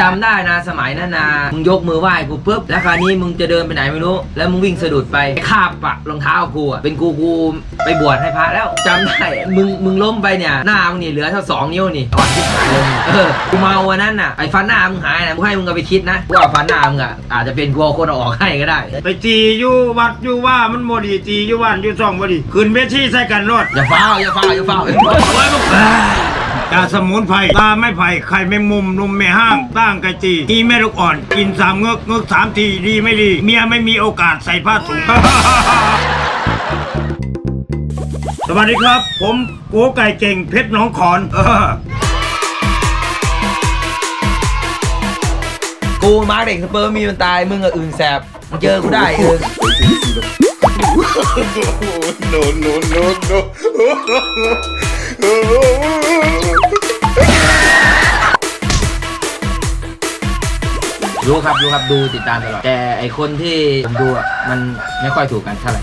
จำได้นะสมัยนั้นนะมึงยกมือไหว้กูปุ๊บแล้วคราวนี้มึงจะเดินไปไหนไม่รู้ แล้วมึงวิ่งสะดุดไปคาบปะรองเท้ากูอะเป็นกูกูไปบวชให้พระแล้วจำได้มึงมึงล้มไปเนี่ยหน้ามึงนี่เหลือเท่าสองนิ้วนี่อ่อนที่หายเลยเออกูเมาวันนั้นน่ะไอ้ฟันหน้ามึงหายนะกูให้มึงเอาไปคิดนะว่าฟันหน้ามึงอะอาจจะเป็นกูเอาคนเอาออกให้ก็ได้ไปตีอยู่วัดอยู่ว่ามันบ่ดีตีอยู่บ้านอยู่ซ่องบ่ดีขึ้นเวทีใส่กันรถอย่าฟ้าวอย่าฟ้าวอย่าฟ้าว ยาสมุนไพรตาไม่ไผ่ไข่แมงมุมนุ่มไม่ห้างตั้งกะจีอีแม่ลูกอ่อน กินสามเงือกเงือกสามทีดีไม่ดี เมียไม่มีโอกาสใส่ผ้าถุงสวัสดีครับ ผมโกไก่เก่งเพชรหนองขอนเออกูมาร์กเด็กสเปิร์มมีมันตายมึงกับอื่นแสบมึงเจอกูได้เออ no, no, no, no. รู้ครับรู้ครับดูติดตามตลอดแต่ไอคนที่ผมดูอะมันไม่ค่อยถูกกันเท่าไหร่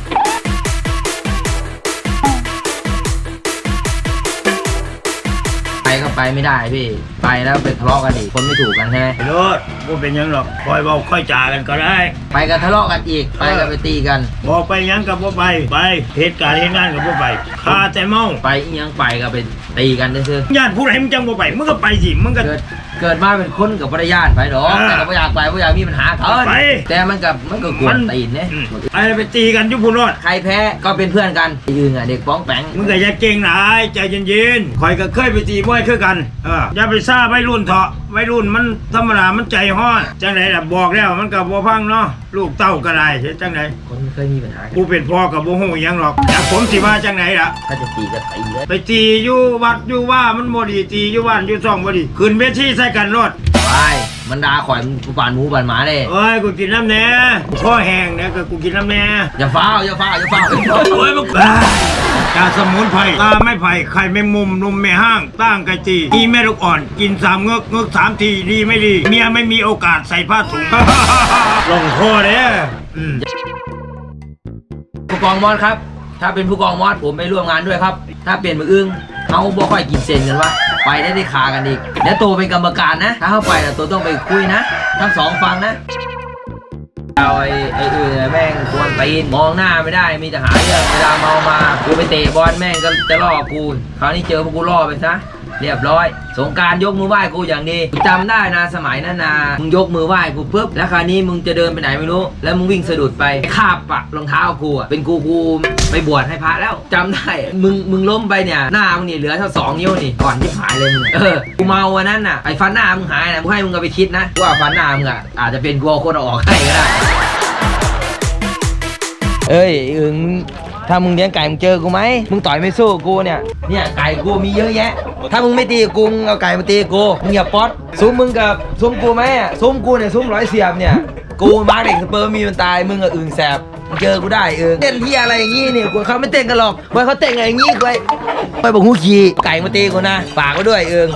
ไปก็ไปไม่ได้พี่ไปแล้วไปทะเลาะกันอีกคนไม่ถูกกันใช่ไหมไอ้รถบ่เป็นหยังหรอกคอยเบาค่อยจากันก็ได้ ไปกันทะเลาะกันอีกไปกันไปตีกัน บอกไปหยังกับบ่ไปไปเหตุการณ์เหตุงานกับบ่ไปข้าแต่เมาไปอีหยังไปก็ไปตีกันซื่อญาติผู้ใดมึงจังบ่ไปมึงก็ไปสิมึงก็ๆเกิด เกิดมาเป็นคนกับภรรยาไปหรอกอ่าแต่ก็ไม่อยากไปไม่อยากมีปัญหาเขาไปแต่มันกับมันก็กวนตีนเนี่ยอืมไปไปตีกันอยุพุนรอดใครแพ้ก็เป็นเพื่อนกันยืนอะเด็กป้องแปงมึงก็อย่าเก่งหลายใจเย็นๆคอยก็เคยไปตีมวยคือกันเอออย่าไปซ่าวัยรุ่นเถาะวัยรุ่นมันธรรมดามันใจห้อนจังไดล่ะบอกแล้วมันก็บ่ฟังเนาะลูกเต้าก็ได้เฮ็ดจังไดคนไม่เคยมีปัญหากันกูเป็นพ่อกับบ่ฮู้หยังหรอกแต่ผมสิว่าจังไดล่ะถ้าจะตีก็ตีเลยไปตีอยู่วัดอยู่ว่ามันบ่ดีตีอยู่บ้านอยู่ซ่องบ่ดีขึ้นเวทีใส่กันรถไปมันดาข่อยมึงกูปานหมูปานหมาเลยเอ้ยกูกินน้ำแน่คอแห้งเนี่ยก็กูกินน้ำแน่อย่าฟ้าวอย่าฟ้าวอย่าฟ้าวโอ้ยมึงยาสมุนไพรตาไม่ไผ่ไข่แมงมุมนมไม่ห้างตั้งกะจีอีแม่ลูกอ่อน กินสามเงือกเงือกสามทีดีไม่ดี เมียไม่มีโอกาสใส่ผ้าถุงลงคอเด้ผู้กองมอสครับ ถ้าเป็นผู้กองมอสผมไม่ร่วมงานด้วยครับ ถ้าเปลี่ยนมืออึ้งเขาบ่ค่อยกินเซนกันวะ ไปได้ได้ขากันอีกเดี๋ยวโตเป็นกรรมการนะ ถ้าเข้าไปนะโตต้องไปคุยนะ ทั้งสองฟังนะเอาไอ้ไอ้อื่นแม่งควรตีนมองหน้าไม่ได้มีแต่หาเรื่องเวลาเมามากูไปเตะบอลแม่งก็จะล่อกูคราวนี้เจอพวกกูล่อไปซะ เรียบร้อย สงการยกมือไหว้กูอย่างดีจำได้นะสมัยนั้นนะมึงยกมือไหว้กูปุ๊บแล้วคราวนี้มึงจะเดินไปไหนไม่รู้ แล้วมึงวิ่งสะดุดไปคาบปะรองเท้ากูอะเป็นกูกูไปบวชให้พระแล้วจำได้มึงมึงล้มไปเนี่ยหน้ามึงนี่เหลือเท่าสองนิ้วนี่ก่อนที่หายเลยมึงเออกูเมาวันนั้นน่ะไอ้ฟันหน้ามึงหายนะกูให้มึงไปคิดนะว่าฟันหน้ามึงอะอาจจะเป็นกูเอาคนอออกให้ก็ได้เอ้ยอึง ถ้ามึงเลี้ยงไก่มึงเจอกูไหมมึงต่อยไม่สู้กูเนี่ย เนี่ยไก่กูมีเยอะแยะ ถ้ามึงไม่ตีกูมึงเอาไก่มาตีกู มึงอย่าป๊อตซุ้มมึงกับซุ้มกูไหมอะซุ้มกูเนี่ยซุ้มร้อยเสียบเนี่ย กูมาร์กเด็กสเปิร์มมีมันตาย มึงกับอึงแสบเจอกูได้เอิงเต้นที่อะไรอย่างงี้เนี่ยกูเขาไม่เต้นกันหรอกไว้เขาเต้นกันอย่างงี้ไอ้ไปบอกหูขี่ไก่มาตีกูนะฝากไว้ด้วยเอิง